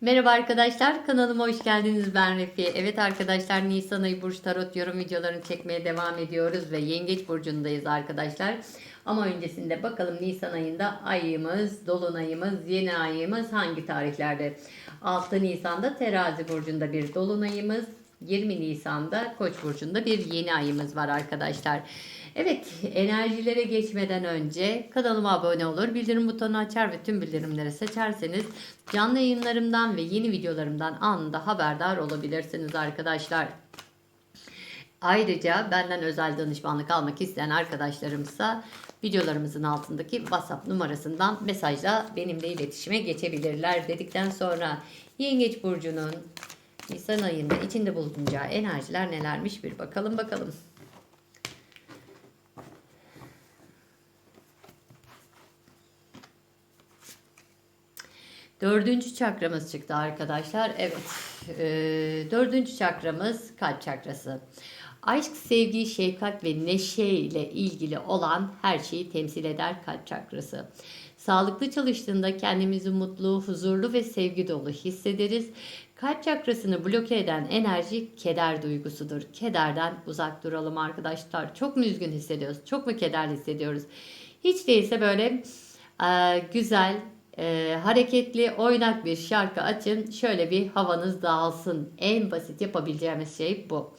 Merhaba arkadaşlar, kanalıma hoş geldiniz. Ben Refiye. Evet arkadaşlar, Nisan ayı Burç Tarot yorum videolarını çekmeye devam ediyoruz ve Yengeç Burcu'ndayız arkadaşlar. Ama öncesinde bakalım Nisan ayında ayımız, dolunayımız, yeni ayımız hangi tarihlerde? 6 Nisan'da Terazi Burcu'nda bir dolunayımız, 20 Nisan'da Koç burcunda bir yeni ayımız var arkadaşlar. Evet, enerjilere geçmeden önce kanalıma abone olur, bildirim butonunu açar ve tüm bildirimleri seçerseniz canlı yayınlarımdan ve yeni videolarımdan anında haberdar olabilirsiniz arkadaşlar. Ayrıca benden özel danışmanlık almak isteyen arkadaşlarımsa videolarımızın altındaki WhatsApp numarasından mesajla benimle iletişime geçebilirler dedikten sonra Yengeç Burcu'nun Nisan ayında içinde bulunacağı enerjiler nelermiş bir bakalım bakalım. Dördüncü çakramız çıktı arkadaşlar. Evet. E, dördüncü çakramız kalp çakrası. Aşk, sevgi, şefkat ve neşe ile ilgili olan her şeyi temsil eder kalp çakrası. Sağlıklı çalıştığında kendimizi mutlu, huzurlu ve sevgi dolu hissederiz. Kalp çakrasını bloke eden enerji keder duygusudur. Kederden uzak duralım arkadaşlar. Çok mu üzgün hissediyoruz? Çok mu kederli hissediyoruz? Hiç değilse böyle e, güzel, e, hareketli, oynak bir şarkı açın. Şöyle bir havanız dağılsın. En basit yapabileceğimiz şey bu.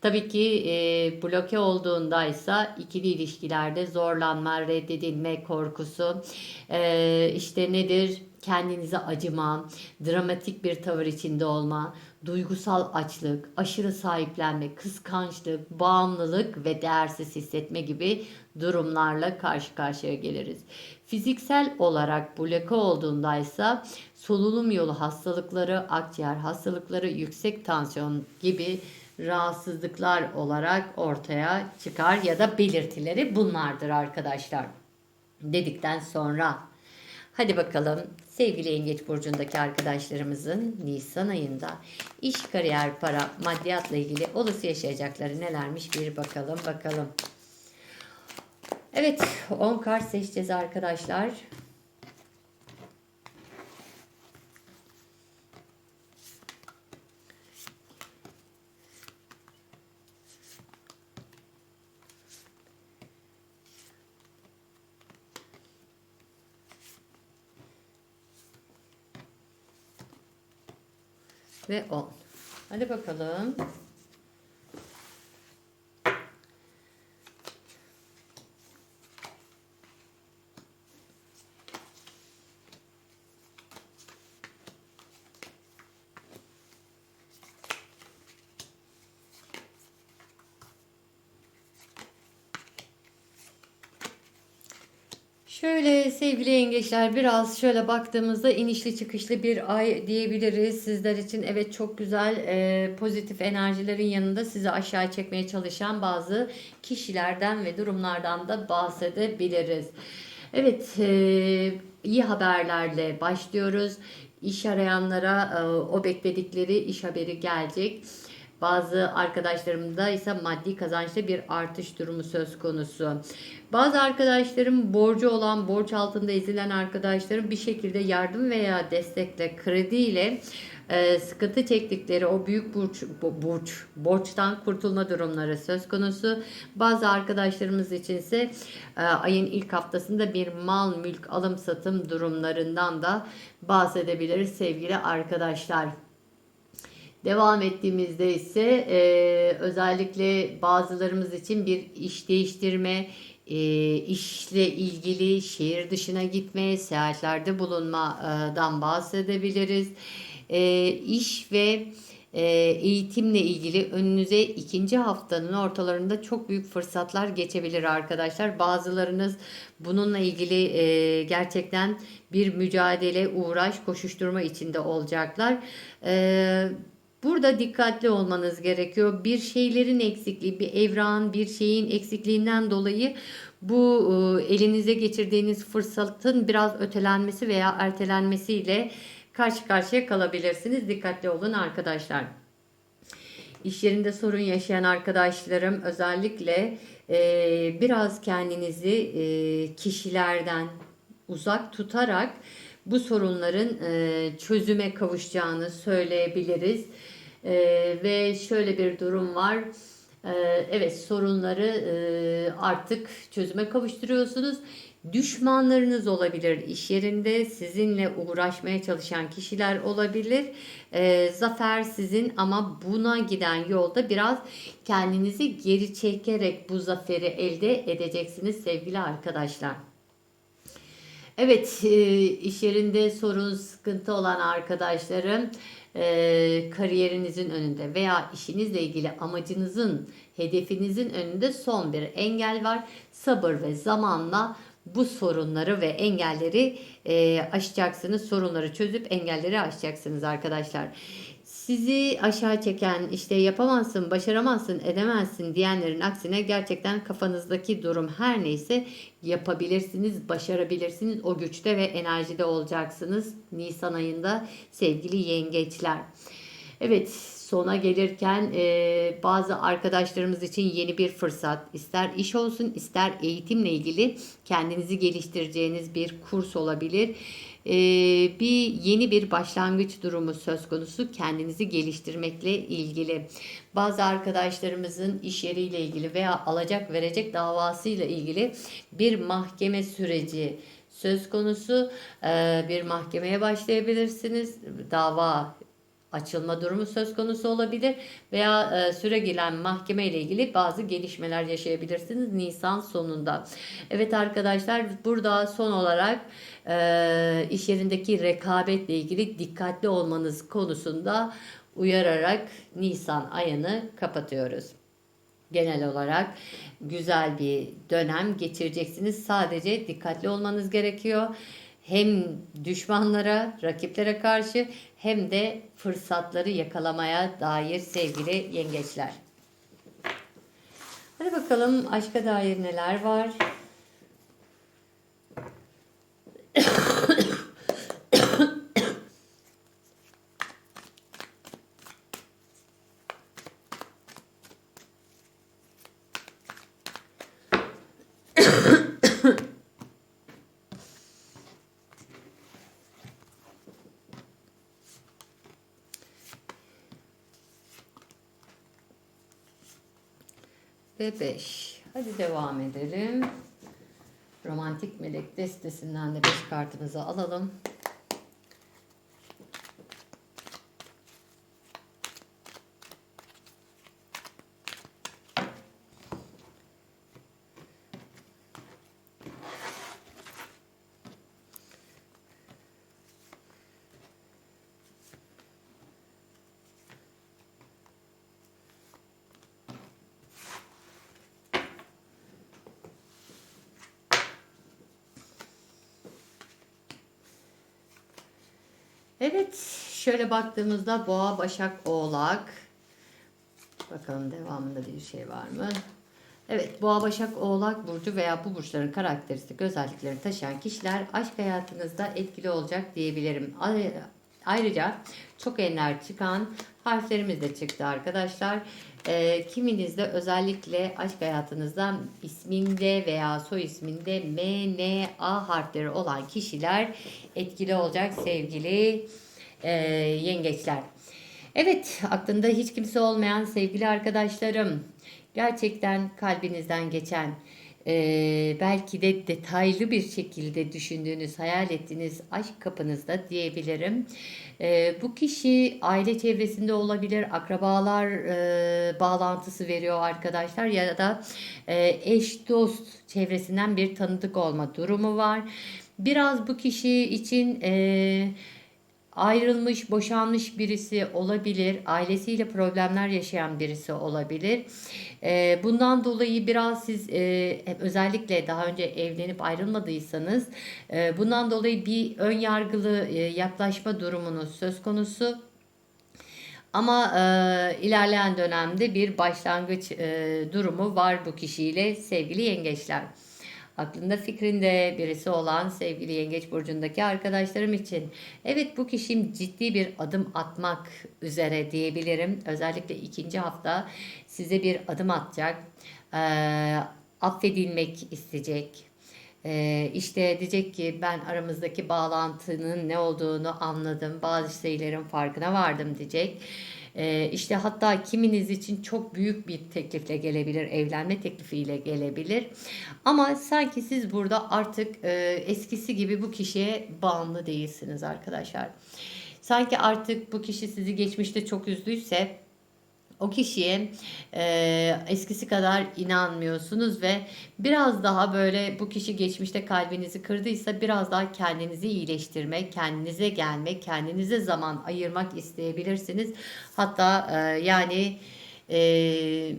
Tabii ki e, bloke olduğundaysa ikili ilişkilerde zorlanma, reddedilme korkusu, e, işte nedir? Kendinize acıma, dramatik bir tavır içinde olma, duygusal açlık, aşırı sahiplenme, kıskançlık, bağımlılık ve değersiz hissetme gibi durumlarla karşı karşıya geliriz. Fiziksel olarak bloke olduğundaysa solunum yolu hastalıkları, akciğer hastalıkları, yüksek tansiyon gibi rahatsızlıklar olarak ortaya çıkar ya da belirtileri bunlardır arkadaşlar. Dedikten sonra hadi bakalım sevgili Yengeç burcundaki arkadaşlarımızın Nisan ayında iş, kariyer, para, maddiyatla ilgili olası yaşayacakları nelermiş bir bakalım bakalım. Evet 10 kart seçeceğiz arkadaşlar. Ve 10. Hadi bakalım. Şöyle sevgili yengeçler biraz şöyle baktığımızda inişli çıkışlı bir ay diyebiliriz. Sizler için evet çok güzel e, pozitif enerjilerin yanında sizi aşağı çekmeye çalışan bazı kişilerden ve durumlardan da bahsedebiliriz. Evet e, iyi haberlerle başlıyoruz. İş arayanlara e, o bekledikleri iş haberi gelecek. Bazı arkadaşlarımda ise maddi kazançta bir artış durumu söz konusu. Bazı arkadaşlarım borcu olan, borç altında ezilen arkadaşlarım bir şekilde yardım veya destekle, krediyle e, sıkıntı çektikleri o büyük borç, borç, borçtan kurtulma durumları söz konusu. Bazı arkadaşlarımız için ise e, ayın ilk haftasında bir mal mülk alım satım durumlarından da bahsedebiliriz sevgili arkadaşlar. Devam ettiğimizde ise e, özellikle bazılarımız için bir iş değiştirme, e, işle ilgili şehir dışına gitme, seyahatlerde bulunmadan bahsedebiliriz. E, iş ve e, eğitimle ilgili önünüze ikinci haftanın ortalarında çok büyük fırsatlar geçebilir arkadaşlar. Bazılarınız bununla ilgili e, gerçekten bir mücadele, uğraş, koşuşturma içinde olacaklar. E, Burada dikkatli olmanız gerekiyor. Bir şeylerin eksikliği, bir evran, bir şeyin eksikliğinden dolayı bu e, elinize geçirdiğiniz fırsatın biraz ötelenmesi veya ertelenmesiyle karşı karşıya kalabilirsiniz. Dikkatli olun arkadaşlar. İş yerinde sorun yaşayan arkadaşlarım özellikle e, biraz kendinizi e, kişilerden uzak tutarak bu sorunların e, çözüme kavuşacağını söyleyebiliriz. E, ve şöyle bir durum var. E, evet sorunları e, artık çözüme kavuşturuyorsunuz. Düşmanlarınız olabilir iş yerinde, sizinle uğraşmaya çalışan kişiler olabilir. E, zafer sizin ama buna giden yolda biraz kendinizi geri çekerek bu zaferi elde edeceksiniz sevgili arkadaşlar. Evet, e, iş yerinde sorun, sıkıntı olan arkadaşlarım e, kariyerinizin önünde veya işinizle ilgili amacınızın, hedefinizin önünde son bir engel var. Sabır ve zamanla bu sorunları ve engelleri e, aşacaksınız. Sorunları çözüp engelleri aşacaksınız arkadaşlar. Sizi aşağı çeken işte yapamazsın, başaramazsın, edemezsin diyenlerin aksine gerçekten kafanızdaki durum her neyse yapabilirsiniz, başarabilirsiniz. O güçte ve enerjide olacaksınız Nisan ayında sevgili yengeçler. Evet sona gelirken e, bazı arkadaşlarımız için yeni bir fırsat ister iş olsun ister eğitimle ilgili kendinizi geliştireceğiniz bir kurs olabilir. E, bir yeni bir başlangıç durumu söz konusu kendinizi geliştirmekle ilgili. Bazı arkadaşlarımızın iş yeriyle ilgili veya alacak verecek davasıyla ilgili bir mahkeme süreci söz konusu. E, bir mahkemeye başlayabilirsiniz. Dava açılma durumu söz konusu olabilir veya e, süre gelen mahkeme ile ilgili bazı gelişmeler yaşayabilirsiniz Nisan sonunda. Evet arkadaşlar burada son olarak e, iş yerindeki rekabetle ilgili dikkatli olmanız konusunda uyararak Nisan ayını kapatıyoruz. Genel olarak güzel bir dönem geçireceksiniz. Sadece dikkatli olmanız gerekiyor hem düşmanlara, rakiplere karşı hem de fırsatları yakalamaya dair sevgili yengeçler. Hadi bakalım aşka dair neler var? Ve 5. Hadi devam edelim. Romantik Melek destesinden de 5 kartımızı alalım. Evet, şöyle baktığımızda Boğa, Başak, Oğlak. Bakalım devamında bir şey var mı? Evet, Boğa, Başak, Oğlak burcu veya bu burçların karakteristik özelliklerini taşıyan kişiler aşk hayatınızda etkili olacak diyebilirim. Ayrıca çok enler çıkan harflerimiz de çıktı arkadaşlar. E, kiminizde özellikle aşk hayatınızda isminde veya soy isminde M, N, A harfleri olan kişiler etkili olacak sevgili e, yengeçler. Evet aklında hiç kimse olmayan sevgili arkadaşlarım gerçekten kalbinizden geçen e, belki de detaylı bir şekilde düşündüğünüz, hayal ettiğiniz aşk kapınızda diyebilirim. E, bu kişi aile çevresinde olabilir, akrabalar e, bağlantısı veriyor arkadaşlar ya da e, eş dost çevresinden bir tanıdık olma durumu var. Biraz bu kişi için... E, ayrılmış, boşanmış birisi olabilir, ailesiyle problemler yaşayan birisi olabilir. Ee, bundan dolayı biraz siz e, özellikle daha önce evlenip ayrılmadıysanız e, bundan dolayı bir ön yargılı e, yaklaşma durumunuz söz konusu. Ama e, ilerleyen dönemde bir başlangıç e, durumu var bu kişiyle sevgili yengeçler aklında fikrinde birisi olan sevgili Yengeç Burcu'ndaki arkadaşlarım için. Evet bu kişim ciddi bir adım atmak üzere diyebilirim. Özellikle ikinci hafta size bir adım atacak. E, affedilmek isteyecek. Ee, işte diyecek ki ben aramızdaki bağlantının ne olduğunu anladım. Bazı şeylerin farkına vardım diyecek. Ee, işte hatta kiminiz için çok büyük bir teklifle gelebilir, evlenme teklifiyle gelebilir. Ama sanki siz burada artık e, eskisi gibi bu kişiye bağımlı değilsiniz arkadaşlar. Sanki artık bu kişi sizi geçmişte çok üzdüyse o kişiye e, eskisi kadar inanmıyorsunuz ve biraz daha böyle bu kişi geçmişte kalbinizi kırdıysa biraz daha kendinizi iyileştirmek, kendinize gelmek, kendinize zaman ayırmak isteyebilirsiniz. Hatta e, yani e,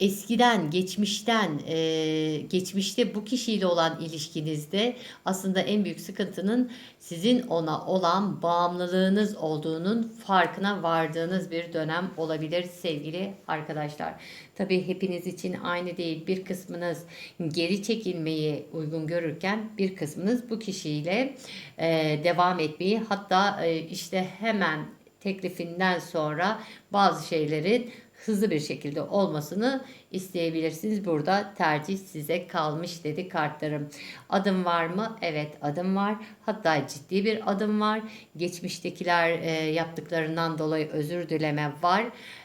eskiden, geçmişten, e, geçmişte bu kişiyle olan ilişkinizde aslında en büyük sıkıntının sizin ona olan bağımlılığınız olduğunun farkına vardığınız bir dönem olabilir sevgili arkadaşlar. Tabii hepiniz için aynı değil. Bir kısmınız geri çekilmeyi uygun görürken bir kısmınız bu kişiyle e, devam etmeyi hatta e, işte hemen teklifinden sonra bazı şeylerin hızlı bir şekilde olmasını isteyebilirsiniz. Burada tercih size kalmış dedi kartlarım. Adım var mı? Evet adım var. Hatta ciddi bir adım var. Geçmiştekiler e, yaptıklarından dolayı özür dileme var.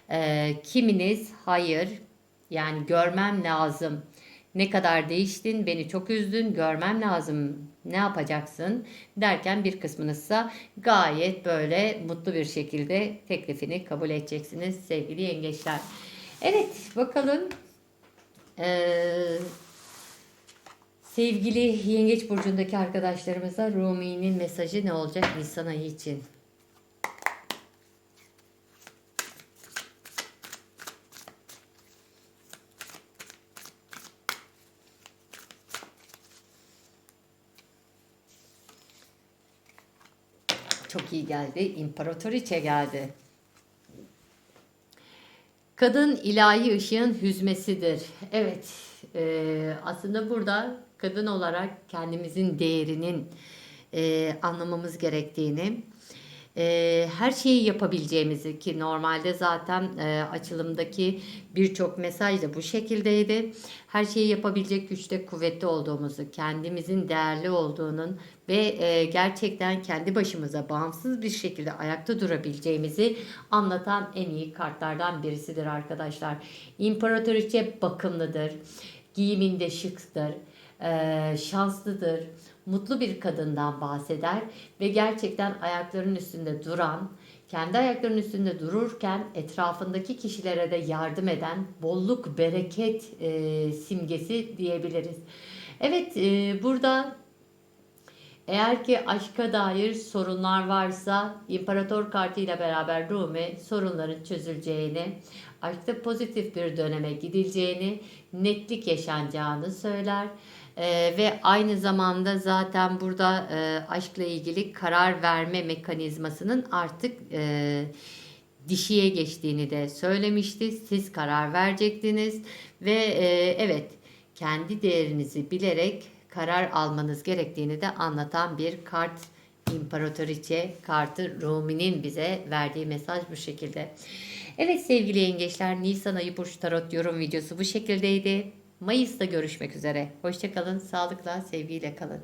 E, kiminiz hayır yani görmem lazım. Ne kadar değiştin, beni çok üzdün, görmem lazım, ne yapacaksın derken bir kısmınızsa gayet böyle mutlu bir şekilde teklifini kabul edeceksiniz sevgili yengeçler. Evet bakalım ee, sevgili yengeç burcundaki arkadaşlarımıza Rumi'nin mesajı ne olacak Nisan ayı için? Çok iyi geldi. İmparatoriçe geldi. Kadın ilahi ışığın hüzmesidir. Evet, e, aslında burada kadın olarak kendimizin değerinin e, anlamamız gerektiğini, e, her şeyi yapabileceğimizi ki normalde zaten e, açılımdaki birçok mesaj da bu şekildeydi. Her şeyi yapabilecek güçte kuvvetli olduğumuzu, kendimizin değerli olduğunun ve e, gerçekten kendi başımıza bağımsız bir şekilde ayakta durabileceğimizi anlatan en iyi kartlardan birisidir arkadaşlar. İmparatoriçe bakımlıdır, giyiminde şıktır, e, şanslıdır mutlu bir kadından bahseder ve gerçekten ayaklarının üstünde duran, kendi ayaklarının üstünde dururken etrafındaki kişilere de yardım eden bolluk, bereket e, simgesi diyebiliriz. Evet e, burada eğer ki aşka dair sorunlar varsa imparator kartıyla beraber Rumi sorunların çözüleceğini, aşkta pozitif bir döneme gidileceğini, netlik yaşanacağını söyler. Ee, ve aynı zamanda zaten burada e, aşkla ilgili karar verme mekanizmasının artık e, dişiye geçtiğini de söylemişti. Siz karar verecektiniz ve e, evet kendi değerinizi bilerek karar almanız gerektiğini de anlatan bir kart İmparatoriçe kartı Rumi'nin bize verdiği mesaj bu şekilde. Evet sevgili yengeçler Nisan ayı burç tarot yorum videosu bu şekildeydi. Mayıs'ta görüşmek üzere. Hoşçakalın, sağlıkla, sevgiyle kalın.